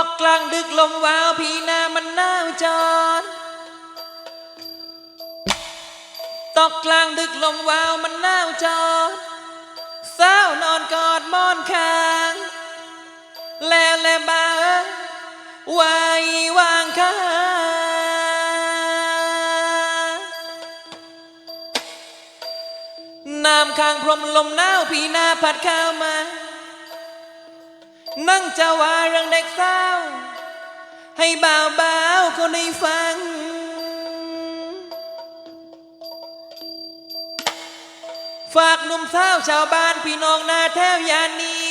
อกกลางดึกลมวาวพี่นามันหนาวจอดตอกกลางดึกลมวาวมันหนาวจอดสานอนกอดมอนข้าง แล้วแลบาไว้วางข้างน้ำข้างพรมลมหนาวพี่นาพัดข้าวมา นั่งจะว่าเรื่องเด็กสาวให้บ่าวบ่าวคนได้ฟัง ฝากหนุ่มสาวชาวบ้านพี่น้องนาแถวยานนี้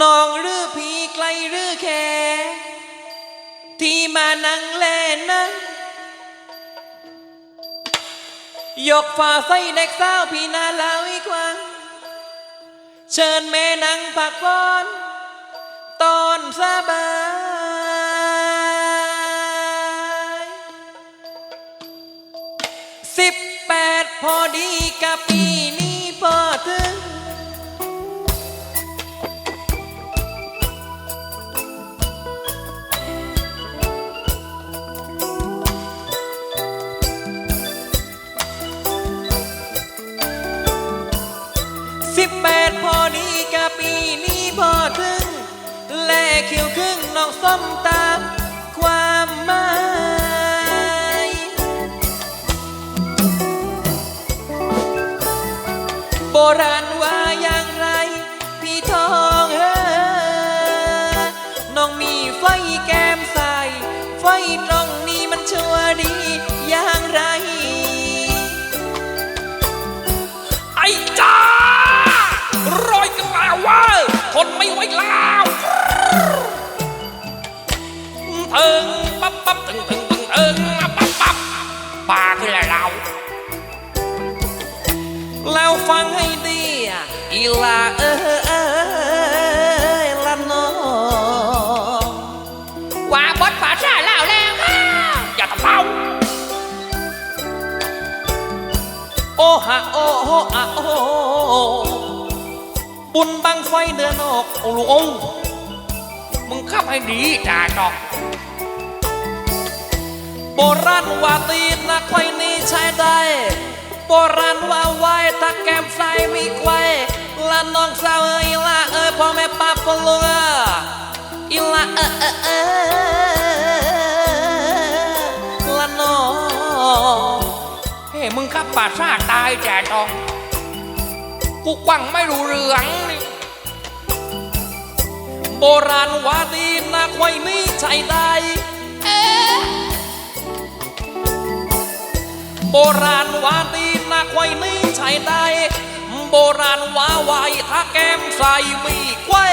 น้องหรือพี่ไกลหรือแค่ ที่มานั่งแลนั่งยกฝ่าใส่เด็กสาวพี่นาลาวอีกครั้ง เชิญแม่นั่งผักวอนตอนสบายสิบแปดพอดีกับปีนี้ สิบแปดพอดีกับปีนี้พอถึง แลเขียวครึ่งน้องส้มตามความหมายโบราณว่าอย่างไร พี่ทองเออน้องมีไฟแก้มใสไฟตรงนี้มันชัวร์ดีอย่า แล้วเว่าทนไม่ไหวแล้วเอิงปั๊บปั๊บตึงตึงตึงเอิงปั๊บปั๊บปาขึ้นแล้ว แล้วฟังให้ดีอีลาเอ้ยละน้องว่าบดป่าชาแล้วแล้วอย่าทำเป้าโอฮะโอโฮอะโอ บุญบังไฟเดือนออกโอลูองมึงขับให้ดีจ่าจอกโบราณว่าตีนนะควายนี้ใช้ได้ โบราณว่าไหวถ้าแก้มใส่มีไขว้ละน้องสาวเอ้ยลาเอ้ยพ่อแม่ป้าปะลุงอะอีลาเอ้เอ้ยเอ้ยละน้องเฮ้มึงขับป่าชาตายจ่าจอก กูกวังไม่รู้เรื่องนี่โบราณว่าดีนะควายนี้ใช้ได้โบราณว่าดีนะควายนี้ใช้ได้โบราณว่าไวถ้าแก้มใส่มีไขว้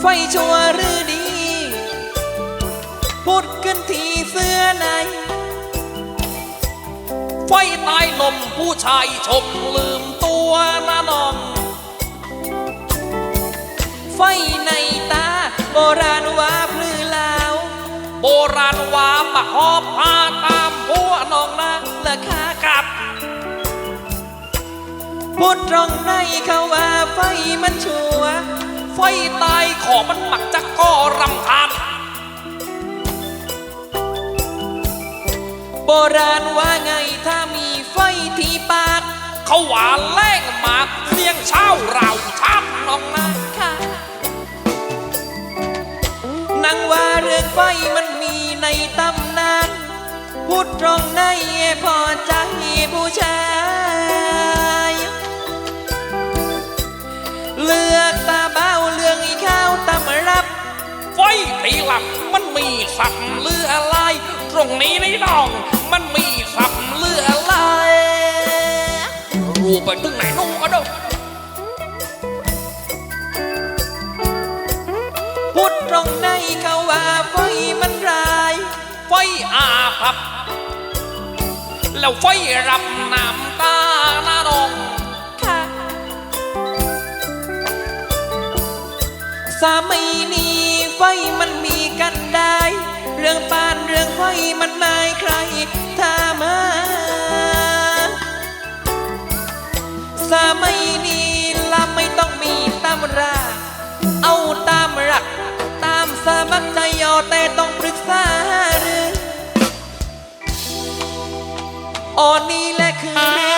ไฟชัวหรือดีพุดขึ้นที่เสื้อในไฟตา มผู้ชายชมลืมตัวนะน้อง ไฟในตา โบราณว่าพลือลาวโบราณว่าปะหอบพาตามผัวน้องนะราคากับพูดตรงในเขาว่าไฟมันชัว ไฟตายขอมันหมักจะก็รำคาญโบราณว่าไงถ้ามี หวานแรงหมากเลี้ยงเช้าเราช้ำน้องนะค่ะนังว่าเรื่องไฟมันมีในตำนานพูดตรงในพอใจผู้ชาย เลือกตาเบ้าเรื่องอีข้าวตำรับ ไฟตีหลับมันมีสับเลืออะไร ตรงนี้นี่น้อง มันมีสับเลืออะไร รู้ไปถึงไหนนู่นก็ดูพูดตรงในเขาว่าไฟมันร้ายไฟอาพับ แล้วไฟรับน้ำตาหน้านองค่ะสามัยนี้ไฟมันมีกันได้ เรื่องปานเรื่องไฟมันไม่ใครถ้ามา สมัยนี้ละไม่ต้องมีตำรา เอาตามรัก ตามสมัคใจยอาแต่ต้องปรึกษาเรื่ออ๋อนี้แหละคือ